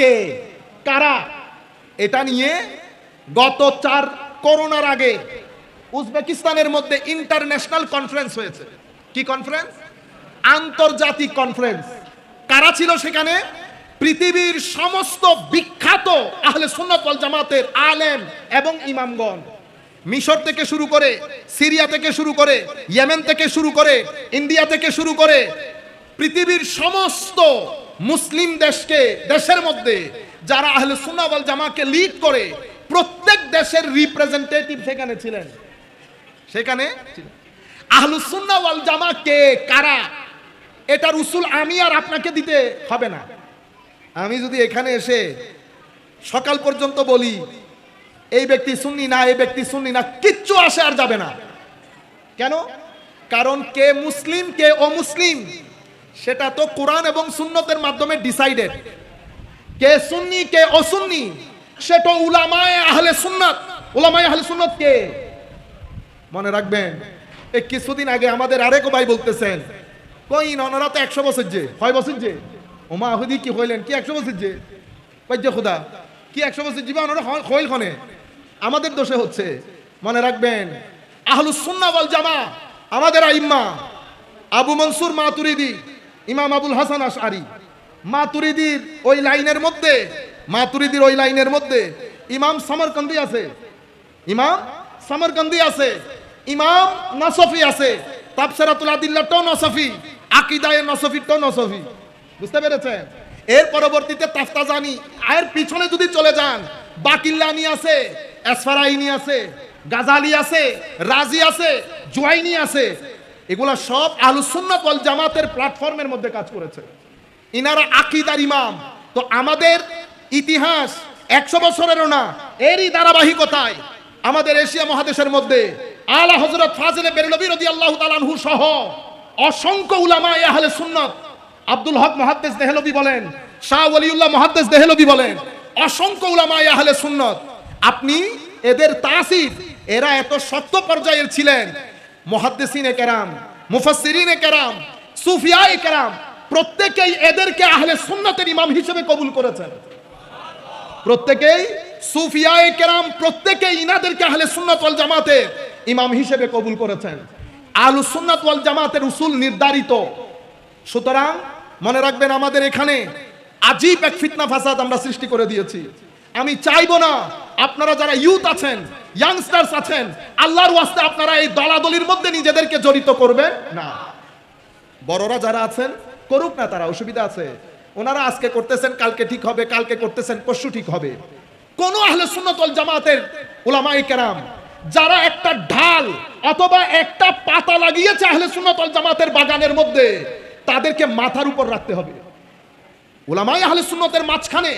কে কারা? এটা নিয়ে গত চার করোনার আগে উজবেকিস্তানের মধ্যে ইন্টারন্যাশনাল কনফারেন্স হয়েছে। কি কনফারেন্স আন্তর্জাতিক কনফারেন্স কারা ছিল সেখানে? পৃথিবীর সমস্ত বিখ্যাত আহলে সুন্নাত ওয়াল জামাতের আলেম এবং ইমামগণ। মিশর থেকে শুরু করে সিরিয়া থেকে শুরু করে ইয়েমেন থেকে শুরু করে ইন্ডিয়া থেকে শুরু করে পৃথিবীর সমস্ত মুসলিম দেশকে, দেশের মধ্যে যারা আহলে সুন্নাত ওয়াল জামাকে লিড করে, প্রত্যেক দেশের রিপ্রেজেন্টেটিভ সেখানে ছিলেন। সেখানে আহলুসুন্না ওয়াল জামা কে কারা? এটার উসুল আমি আর আপনাকে দিতে হবে না। আমি যদি এখানে এসে সকাল পর্যন্ত বলি, এই ব্যক্তি শুননি না, এই ব্যক্তি শুননি না, কিচ্ছু আসে আর যাবে না। কেন? কারণ কে মুসলিম, কে অমুসলিম সেটা তো কোরআন এবং সুন্নতের মাধ্যমে ডিসাইডেড। কে সুন্নি, কে অসুন্নি সেটা উলামায়ে আহলে সুন্নাত। উলামায় আহলে সুন্নাত কে? মনে রাখবেন এই কিছুদিন আগে আমাদের আরেক ভাই বলতেছেন, কই ননরা তো একশো বছর যে, হয় বছর যে? ওমা আহুদি কি হইলেন? কি একশো বছর যে? পাইজ খোদা, কি একশো বছর জীবন ওনারা হইল খনে আমাদের দোষে হচ্ছে। মনে রাখবেন, আহলুস সুন্নাহ ওয়াল জামা, আমাদের আইম্মা আবু মনসুর মাতুরিদি ইমাম আবুল হাসান আশআরি। মাতুরিদির ওই লাইনের মধ্যে, মাতুরিদির ওই লাইনের মধ্যে ইমাম সমরকন্দি আছে। ইমাম সমরকন্দি আছে। ইমাম নসফি আছে। তাফসিরাতুল আদিল্লাহটাও নসফি, আকিদায়ে নসফিটাও নসফি। বুঝতে পেরেছেন? এর পরবর্তীতে তাফতাজানি, এর পিছনে যদি চলে যান, বাকিল্লানি আছে, এসফারাইনি আছে, গাজালি আছে, রাজি আছে, জুয়াইনি আছে। এগুলা সব আহলুস সুন্নাত ওয়াল জামাতের প্ল্যাটফর্মের মধ্যে কাজ করেছে। ইনারা আকিদার ইমাম। তো আমাদের ইতিহাস একশো বছরেরও না, এরই ধারাবাহিকতায় আমাদের এশিয়া মহাদেশের মধ্যে আলা হজরত ফাজিলে বেরলবী রদি আল্লাহ তালানহু সহ অসংখ্য উলামা আহলে সুন্নত আব্দুল হক মহাদ্দেস দেহলবি বলেন, শাহ ওলিউল্লাহ মহাদ্দেস দেহলবি বলেন, অসংখ্য উলামা আহলে সুন্নত আপনি এদের তাসির, এরা এত শক্ত পর্যায়ের ছিলেন মহাদ্দেসিনে কেরাম, মুফাসসিরিনে কেরাম, সুফিয়ায়ে কেরাম, প্রত্যেকেই এদেরকে আহলে সুন্নতের ইমাম হিসেবে কবুল করেছেন। প্রত্যেকেই সুফিয়ায়ে কেরাম, প্রত্যেকেই ইনাদেরকে আহলে সুন্নাত ওয়াল জামাতে ইমাম হিসেবে কবুল করেছেন। আহলু সুন্নাত ওয়াল জামাতের উসুল নির্ধারিত। সুতরাং মনে রাখবেন আমাদের এখানে আজীব এক ফিতনা ফাসাদ আমরা সৃষ্টি করে দিয়েছি। আমি চাইব না আপনারা যারা ইউথ আছেন ইয়াংস্টার্স আছেন, আল্লাহর ওয়াস্তে আপনারা এই দলাদলির মধ্যে নিজেদেরকে জড়িত করবেন? না। বড়রা যারা আছেন, করুক না তারা, অসুবিধা আছে। ওনারা আজকে করতেছেন, কালকে ঠিক হবে, কালকে করতেছেন, পরশু ঠিক হবে। কোন আহলে সুন্নতল জামাতের ওলামাই কেরাম, যারা একটা ঢাল অথবা একটা পাতা লাগিয়েছে আহলে সুন্নতল জামাতের বাগানের মধ্যে, তাদেরকে মাথার উপর রাখতে হবে। ওলামাই আহলে সুন্নতের মাঝখানে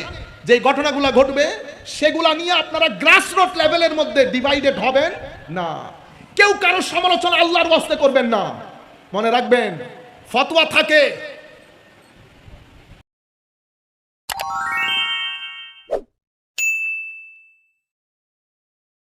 যে ঘটনাগুলো ঘটবে সেগুলা নিয়ে আপনারা গ্রাসরুট লেভেলের মধ্যে ডিভাইডেড হবেন? না। কেউ কারও সমালোচনা আল্লাহর ওয়াস্তে করবেন না। মনে রাখবেন, ফতোয়া থাকে